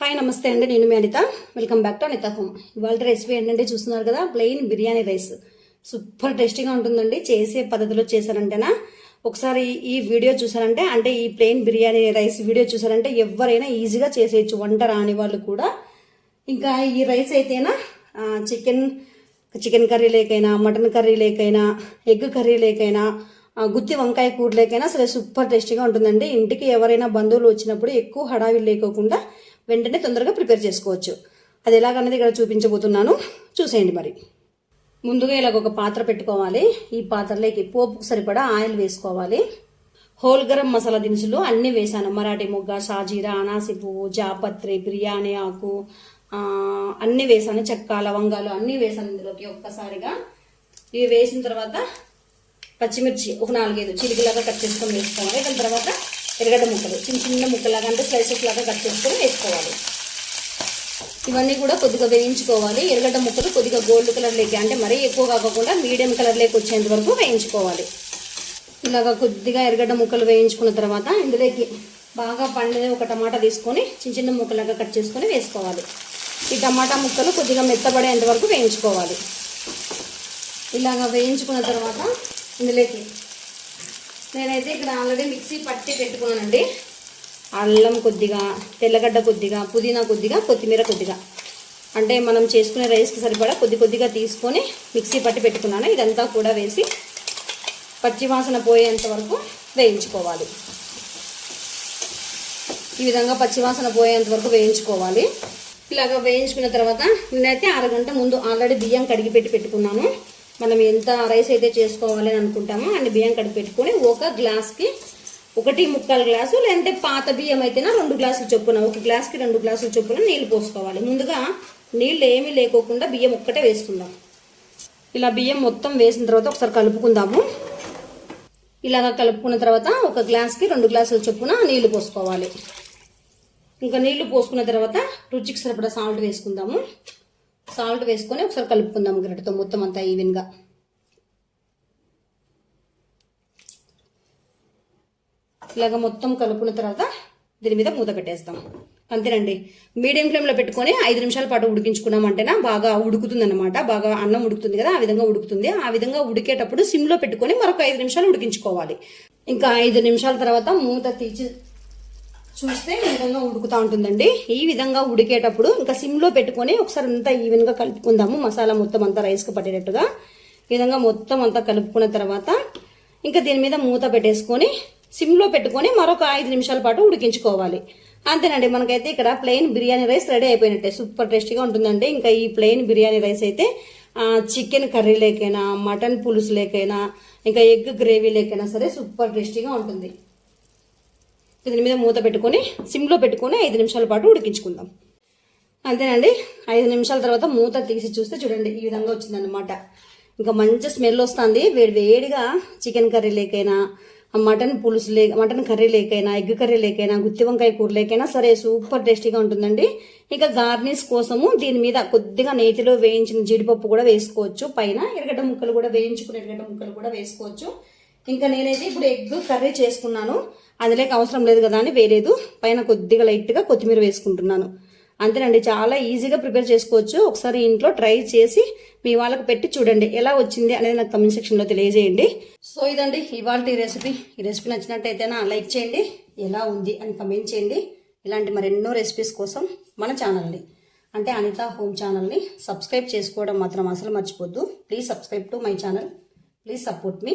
Hi నమస్తే అండి. నేను మీ Anitha. Welcome back to Anitha home ఇవాళ రెసిపీ ఏంటంటే చూస్తున్నారు కదా ప్లెయిన్ బిర్యానీ రైస్ సూపర్ టేస్టీగా ఉంటుందండి. చేసే పద్ధతిలో చేశారంటేనా? ఒకసారి ఈ వీడియో చూసారంటే అంటే ఈ ప్లెయిన్ బిర్యానీ రైస్ వీడియో చూసారంటే ఎవరైనా ఈజీగా చేసేయచ్చు. వంట రాని వాళ్ళు కూడా. ఇంకా ఈ రైస్ అయితేనా చికెన్ చికెన్ కర్రీ లేకైనా మటన్ కర్రీ లేకైనా ఎగ్ కర్రీ లేకైనా గుత్తి వంకాయ కూర లేకైనా సరే సూపర్ టేస్టీగా ఉంటుందండి. ఇంటికి ఎవరైనా బంధువులు వచ్చినప్పుడు ఎక్కువ హడావిడి లేకోకుండా వెంటనే తొందరగా ప్రిపేర్ చేసుకోవచ్చు. అది ఎలాగన్నది ఇక్కడ చూపించబోతున్నాను. చూసేయండి మరి. ముందుగా ఇలాగ ఒక పాత్ర పెట్టుకోవాలి. ఈ పాత్రలోకి పోపుకు సరిపడా ఆయిల్ వేసుకోవాలి. హోల్ గరం మసాలా దినుసులు అన్నీ వేసాను. మరాఠీ మొగ్గ షాజీరా అనాసి పువ్వు జాపత్రి బిర్యానీ ఆకు అన్నీ వేసాను. చెక్క లవంగాలు అన్నీ వేసాను ఇందులోకి ఒక్కసారిగా. ఇవి వేసిన తర్వాత పచ్చిమిర్చి ఒక నాలుగైదు చిలికలాగా కట్ చేసుకొని వేసుకోవాలి. దాని తర్వాత ఎరగడ్డ ముక్కలు చిన్న చిన్న ముక్కలాగా అంటే స్లైసెస్ లాగా కట్ చేసుకొని వేసుకోవాలి. ఇవన్నీ కూడా కొద్దిగా వేయించుకోవాలి. ఎరగడ్డ ముక్కలు కొద్దిగా గోల్డ్ కలర్ అంటే మరీ ఎక్కువ కాకుండా మీడియం కలర్ లేకి వచ్చేంత వరకు వేయించుకోవాలి. ఇలాగా కొద్దిగా ఎరగడ్డ ముక్కలు వేయించుకున్న తర్వాత ఇందులోకి బాగా పండిన ఒక టమాటా తీసుకొని చిన్న చిన్న ముక్కలాగా కట్ చేసుకొని వేసుకోవాలి. ఈ టమాటా ముక్కలు కొద్దిగా మెత్తబడేంత వరకు వేయించుకోవాలి. ఇలాగా వేయించుకున్న తర్వాత ఇందులోకి నేనైతే ఇక్కడ ఆల్రెడీ మిక్సీ పట్టి పెట్టుకున్నానండి. అల్లం కొద్దిగా తెల్లగడ్డ కొద్దిగా పుదీనా కొద్దిగా కొత్తిమీర కొద్దిగా. అంటే మనం చేసుకునే రైస్కి సరిపడా కొద్ది కొద్దిగా తీసుకొని మిక్సీ పట్టి పెట్టుకున్నాను. ఇదంతా కూడా వేసి పచ్చివాసన పోయేంత వరకు వేయించుకోవాలి. ఈ విధంగా పచ్చివాసన పోయేంత వరకు వేయించుకోవాలి. ఇలాగ వేయించుకున్న తర్వాత నేనైతే అరగంట ముందు ఆల్రెడీ బియ్యం కడిగి పెట్టి పెట్టుకున్నాను. మనం ఎంత రైస్ అయితే చేసుకోవాలి అని అనుకుంటామో అన్ని బియ్యం కడిగి పెట్టుకొని ఒక గ్లాస్కి ఒకటి ముక్కాలు గ్లాసు లేదంటే పాత బియ్యం అయితేనా రెండు గ్లాసులు చొప్పున ఒక గ్లాస్కి రెండు గ్లాసులు చొప్పున నీళ్ళు పోసుకోవాలి. ముందుగా నీళ్ళు ఏమీ లేకోకుండా బియ్యం ఒక్కటే వేసుకుందాం. ఇలా బియ్యం మొత్తం వేసిన తర్వాత ఒకసారి కలుపుకుందాము. ఇలాగా కలుపుకున్న తర్వాత ఒక గ్లాస్కి రెండు గ్లాసుల చొప్పున నీళ్ళు పోసుకోవాలి. ఇంకా నీళ్ళు పోసుకున్న తర్వాత రుచికి సరిపడా సాల్ట్ వేసుకుందాము. సాల్ట్ వేసుకొని ఒకసారి కలుపుకుందాం గరిటతో మొత్తం అంతా ఈవెన్గా ఇలాగ మొత్తం కలుపుకున్న తర్వాత దీని మీద మూత పెట్టేస్తాం. అంతేనండి. మీడియం ఫ్లేమ్లో పెట్టుకొని ఐదు నిమిషాల పాటు ఉడికించుకున్నామంటేనా బాగా ఉడుకుతుంది బాగా అన్నం ఉడుకుతుంది కదా ఆ విధంగా ఉడుకుతుంది. ఆ విధంగా ఉడికేటప్పుడు సిమ్లో పెట్టుకొని మరొక ఐదు నిమిషాలు ఉడికించుకోవాలి. ఇంకా ఐదు నిమిషాల తర్వాత మూత తీసి చూస్తే ఈ విధంగా ఉడుకుతూ ఉంటుందండి. ఈ విధంగా ఉడికేటప్పుడు ఇంకా సిమ్లో పెట్టుకొని ఒకసారి అంతా ఈవెన్గా కలుపుకుందాము. మసాలా మొత్తం అంతా రైస్కి పట్టేటట్టుగా. ఈ విధంగా మొత్తం అంతా కలుపుకున్న తర్వాత ఇంకా దీని మీద మూత పెట్టేసుకొని సిమ్లో పెట్టుకొని మరొక ఐదు నిమిషాల పాటు ఉడికించుకోవాలి. అంతేనండి మనకైతే ఇక్కడ ప్లెయిన్ బిర్యానీ రైస్ రెడీ అయిపోయినట్టే. సూపర్ టేస్టీగా ఉంటుందండి. ఇంకా ఈ ప్లెయిన్ బిర్యానీ రైస్ అయితే చికెన్ కర్రీ లేకైనా మటన్ పులుసు లేకైనా ఇంకా ఎగ్ గ్రేవీ లేకైనా సరే సూపర్ టేస్టీగా ఉంటుంది. దీని మీద మూత పెట్టుకొని సిమ్లో పెట్టుకొని ఐదు నిమిషాల పాటు ఉడికించుకుందాం. అంతేనండి? ఐదు నిమిషాల తర్వాత మూత తీసి చూస్తే చూడండి ఈ విధంగా వచ్చిందనమాట ఇంకా మంచి స్మెల్ వస్తుంది. వేడి వేడిగా చికెన్ కర్రీ లేకైనా మటన్ పులుసు లే మటన్ కర్రీ లేకైనా ఎగ్ కర్రీ లేకైనా గుత్తి వంకాయ కూర లేకైనా సరే సూపర్ టేస్టీగా ఉంటుందండి. ఇంకా గార్నిష్ కోసము దీని మీద కొద్దిగా నేతిలో వేయించిన జీడిపప్పు కూడా వేసుకోవచ్చు. పైన ఎర్రగడ్డ ముక్కలు కూడా వేయించుకుని ఎరగడ్డ ముక్కలు కూడా వేసుకోవచ్చు. ఇంకా నేనైతే ఇప్పుడు ఎగ్ కర్రీ చేసుకున్నాను. అందులోకి అవసరం లేదు కదా అని వేరేదు పైన కొద్దిగా లైట్గా కొత్తిమీర వేసుకుంటున్నాను. అంతేనండి చాలా ఈజీగా ప్రిపేర్ చేసుకోవచ్చు. ఒకసారి ఇంట్లో ట్రై చేసి మీ వాళ్ళకి పెట్టి చూడండి ఎలా వచ్చింది అనేది నాకు కమెంట్ సెక్షన్లో తెలియజేయండి. సో ఇదండి ఇవాళ ఈ రెసిపీ ఈ రెసిపీ నచ్చినట్టయితే నా లైక్ చేయండి ఎలా ఉంది అని కమెంట్ చేయండి. ఇలాంటి మరెన్నో రెసిపీస్ కోసం మన ఛానల్ని అంటే అనిత హోమ్ ఛానల్ని సబ్స్క్రైబ్ చేసుకోవడం మాత్రం అసలు మర్చిపోద్దు. Please subscribe to my channel please support me